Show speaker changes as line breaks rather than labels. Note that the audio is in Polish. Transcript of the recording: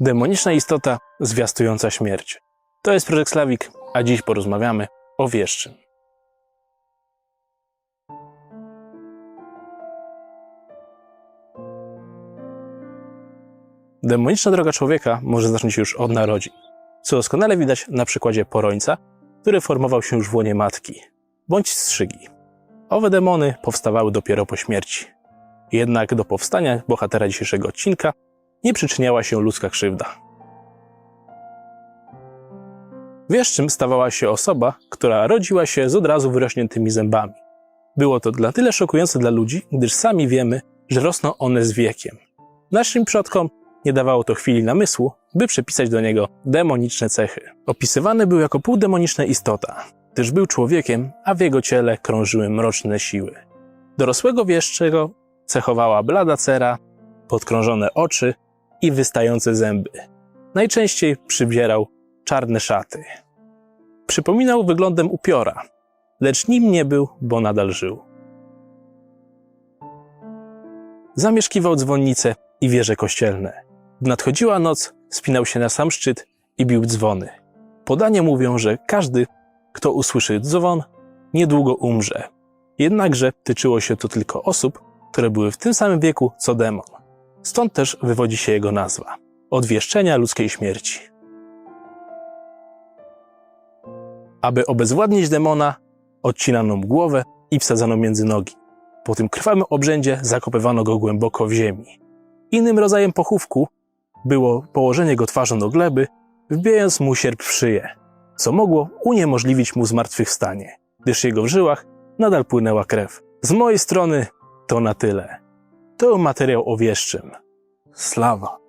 Demoniczna istota zwiastująca śmierć. To jest Projekt Slawik, a dziś porozmawiamy o wieszczym. Demoniczna droga człowieka może zacząć się już od narodzin, co doskonale widać na przykładzie porońca, który formował się już w łonie matki, bądź strzygi. Owe demony powstawały dopiero po śmierci. Jednak do powstania bohatera dzisiejszego odcinka nie przyczyniała się ludzka krzywda. Wieszczym stawała się osoba, która rodziła się z od razu wyrośniętymi zębami. Było to dla tyle szokujące dla ludzi, gdyż sami wiemy, że rosną one z wiekiem. Naszym przodkom nie dawało to chwili namysłu, by przypisać do niego demoniczne cechy. Opisywany był jako półdemoniczna istota, gdyż był człowiekiem, a w jego ciele krążyły mroczne siły. Dorosłego wieszczego cechowała blada cera, podkrążone oczy i wystające zęby. Najczęściej przybierał czarne szaty. Przypominał wyglądem upiora, lecz nim nie był, bo nadal żył. Zamieszkiwał dzwonnice i wieże kościelne. Gdy nadchodziła noc, spinał się na sam szczyt i bił dzwony. Podania mówią, że każdy, kto usłyszy dzwon, niedługo umrze. Jednakże tyczyło się to tylko osób, które były w tym samym wieku co demon. Stąd też wywodzi się jego nazwa od wieszczenia ludzkiej śmierci. Aby obezwładnić demona, odcinano mu głowę i wsadzano między nogi. Po tym krwawym obrzędzie zakopywano go głęboko w ziemi. Innym rodzajem pochówku było położenie go twarzą do gleby, wbijając mu sierp w szyję, co mogło uniemożliwić mu zmartwychwstanie, gdyż jego w żyłach nadal płynęła krew. Z mojej strony to na tyle. To materiał o wieszczym. Slawa.